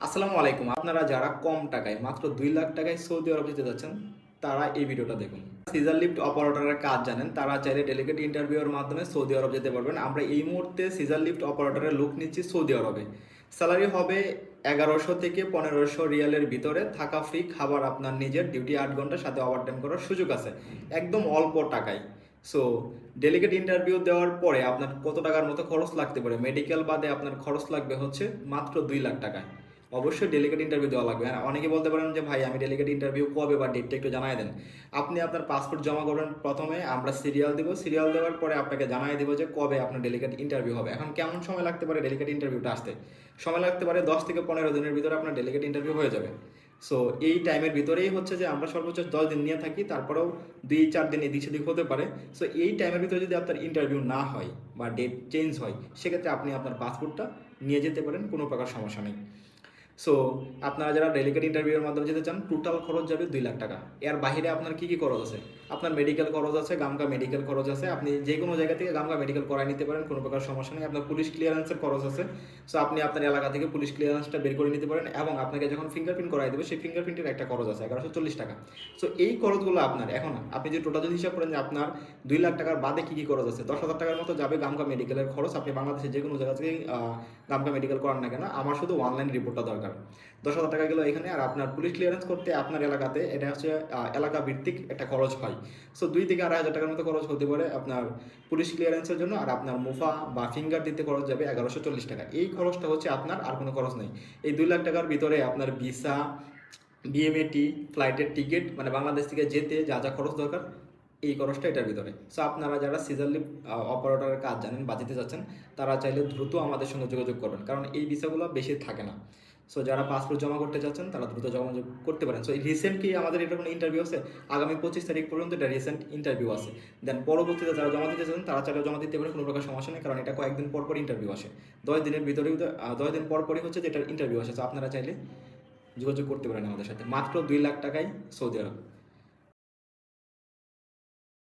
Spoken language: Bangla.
আসসালামু আলাইকুম। আপনারা যারা কম টাকায়, মাত্র দুই লাখ টাকায় সৌদি আরব যেতে যাচ্ছেন, তারা এই ভিডিওটা দেখুন। সিজার লিফট অপারেটরের কাজ জানেন, তারা চাইলে ডেলিগেট ইন্টারভিউর মাধ্যমে সৌদি আরব যেতে পারবেন। আমরা এই মুহূর্তে সিজার লিফট অপারেটরের লুক নিচ্ছি সৌদি আরবে। স্যালারি হবে এগারোশো থেকে পনেরোশো রিয়ালের ভিতরে। থাকা ফ্রি খাবার আপনার নিজের ডিউটি আট ঘণ্টার সাথে ওভারটাইম করার সুযোগ আছে। একদম অল্প টাকায়। সো ডেলিগেট ইন্টারভিউ দেওয়ার পরে আপনার কত টাকার মতো খরচ লাগতে পারে? মেডিকেল বাদে আপনার খরচ লাগবে হচ্ছে মাত্র দুই লাখ টাকায়। অবশ্যই ডেলিগেট ইন্টারভিউ দেওয়া লাগবে। আর অনেকে বলতে পারেন যে, ভাই, আমি ডেলিগেট ইন্টারভিউ কবে বা ডেটটা একটু জানাই দেন। আপনি আপনার পাসপোর্ট জমা করবেন প্রথমে, আমরা সিরিয়াল দেবো। সিরিয়াল দেওয়ার পরে আপনাকে জানাই দেবো যে, কবে আপনার ডেলিগেট ইন্টারভিউ হবে। এখন কেমন সময় লাগতে পারে ডেলিগেট ইন্টারভিউটা আসতে? সময় লাগতে পারে দশ থেকে পনেরো দিনের ভিতরে আপনার ডেলিগেট ইন্টারভিউ হয়ে যাবে। সো এই টাইমের ভিতরেই হচ্ছে যে, আমরা সর্বোচ্চ দশ দিন নিয়ে থাকি, তারপরেও দুই, চার দিন এদিক সেদিক হতে পারে। সো এই টাইমের ভিতরে যদি আপনার ইন্টারভিউ না হয় বা ডেট চেঞ্জ হয়, সেক্ষেত্রে আপনি আপনার পাসপোর্টটা নিয়ে যেতে পারেন, কোনো প্রকার সমস্যা নেই। সো আপনারা যারা ডেলিগেট ইন্টারভিউর মাধ্যমে যেতে চান টোটাল খরচ যাবে দুই লাখ টাকা। এর বাইরে আপনার কী কী খরচ আছে? আপনার মেডিকেল খরচ আছে, গামকা মেডিকেল খরচ আছে, আপনি যে কোনো জায়গা থেকে গামকা মেডিকেল করাই নিতে পারেন, কোনো প্রকার সমস্যা নেই। আপনার পুলিশ ক্লিয়ারেন্সের খরচ আছে। সো আপনি আপনার এলাকা থেকে পুলিশ ক্লিয়ারেন্সটা বের করে নিতে পারেন এবং আপনাকে যখন ফিঙ্গারপ্রিন্ট করাই দেবে, সেই ফিঙ্গারপ্রিন্টের একটা খরচ আছে, এগারোশো চল্লিশ টাকা। সো এই খরচগুলো আপনার। এখন আপনি যে টোটাল যদি হিসাব করেন যে আপনার দুই লাখ টাকার বাদে কী কী খরচ আছে, দশ হাজার টাকার মতো যাবে গামকা মেডিকেলের খরচ। আপনি বাংলাদেশে যে কোনো জায়গা থেকে গামকা মেডিকেল করান না কেন, আমার শুধু অনলাইন রিপোর্টটা দরকার। দশ হাজার টাকা গেলো এখানে আর আপনার পুলিশ ক্লিয়ারেন্স করতে আপনার এলাকাতে এটা হচ্ছে এলাকা ভিত্তিক একটা খরচ হয়। সো দুই থেকে আড়াই হাজার টাকার মতো খরচ হতে পারে আপনার পুলিশ ক্লিয়ারেন্সের জন্য আর আপনার মুফা বা ফিঙ্গার দিতে খরচ যাবে এগারোশো চল্লিশ টাকা। এই খরচটা হচ্ছে আপনার আর কোনো খরচ নেই। এই দুই লাখ টাকার ভিতরে আপনার ভিসা বিএমএটি ফ্লাইটের টিকিট মানে বাংলাদেশ থেকে যেতে যা যা খরচ দরকার, এই খরচটা এটার ভিতরে। সো আপনারা যারা সিজারলি অপারেটরের কাজ জানেন বা যেতে চাচ্ছেন, তারা চাইলে দ্রুত আমাদের সঙ্গে যোগাযোগ করবেন। কারণ এই ভিসাগুলো বেশি থাকে না। সো যারা পাসপোর্ট জমা করতে চাচ্ছেন তারা দ্রুত জমা করতে পারেন। সো রিসেন্ট কি আমাদের এটা কোনো ইন্টারভিউ আছে? আগামী পঁচিশ তারিখ পর্যন্ত এটা রিসেন্ট ইন্টারভিউ আছে। দেন পরবর্তীতে যারা জমা দিতে চাচ্ছেন তারা চাইলে জমা দিতে পারেন, কোনো প্রকার সমস্যা নেই, কারণ এটা কয়েকদিন পর পর ইন্টারভিউ আসে। দশ দিনের ভিতরে দশ দিন পর পরই হচ্ছে যে এটার ইন্টারভিউ আসে। সো আপনারা চাইলে যোগাযোগ করতে পারেন আমাদের সাথে। মাত্র দুই লাখ টাকায় সৌদি আরব।